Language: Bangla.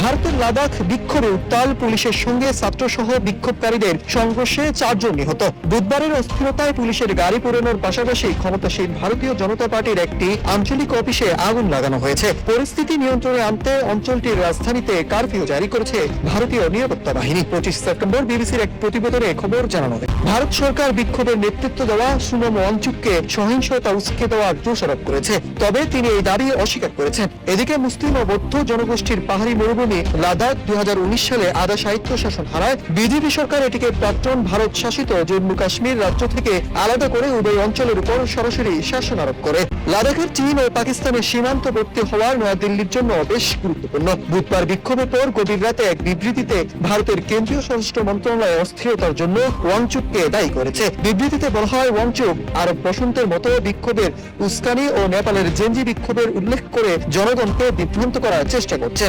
ভারতের লাদাখ বিক্ষোভে উত্তাল পুলিশের সঙ্গে ছাত্রসহ বিক্ষোভকারীদের সংঘর্ষে চারজন নিহত। বুধবারের অস্থিরতায় পুলিশের গাড়ি পোড়ানোর পাশাপাশি ক্ষমতাসীন ভারতীয় জনতা পার্টির একটি আঞ্চলিক অফিসে আগুন লাগানো হয়েছে। পরিস্থিতি নিয়ন্ত্রণে আনতে অঞ্চলটির রাজধানীতে কারফিউ জারি করেছে ভারতীয় নিরাপত্তা বাহিনী। পঁচিশ সেপ্টেম্বর বিবিসির এক প্রতিবেদনে খবর জানানো হয়। ভারত সরকার বিক্ষোভের নেতৃত্ব দেওয়া সুনম ওয়াংচুককে সহিংসতা উস্কে দেওয়ার দোষারোপ করেছে। তবে তিনি এই দাবি অস্বীকার করেছেন। এদিকে মুসলিম ও বৌদ্ধ জনগোষ্ঠীর পাহাড়ি মরুভূমি লাদাখ দু হাজার উনিশ সালে আধা সাহিত্য শাসন হারায়। বিজেপি সরকার এটিকে প্রাক্তন ভারত শাসিত জম্মু কাশ্মীর রাজ্য থেকে আলাদা করে উভয় অঞ্চলের উপর সরাসরি শাসন আরোপ করে। লাদাখের চীন ও পাকিস্তানের সীমান্তবর্তী হওয়ার নয়াদিল্লির জন্য বেশ গুরুত্বপূর্ণ। বুধবার বিক্ষোভের পর গভীর রাতে এক বিবৃতিতে ভারতের কেন্দ্রীয় স্বরাষ্ট্র মন্ত্রণালয় অস্থিরতার জন্য ওয়াংচুককে দায়ী করেছে। বিবৃতিতে বলা হয়, ওয়াংচুক আরব বসন্তের মতো বিক্ষোভের উস্কানি ও নেপালের জেনজি বিক্ষোভের উল্লেখ করে জনগণকে বিভ্রান্ত করার চেষ্টা করছেন।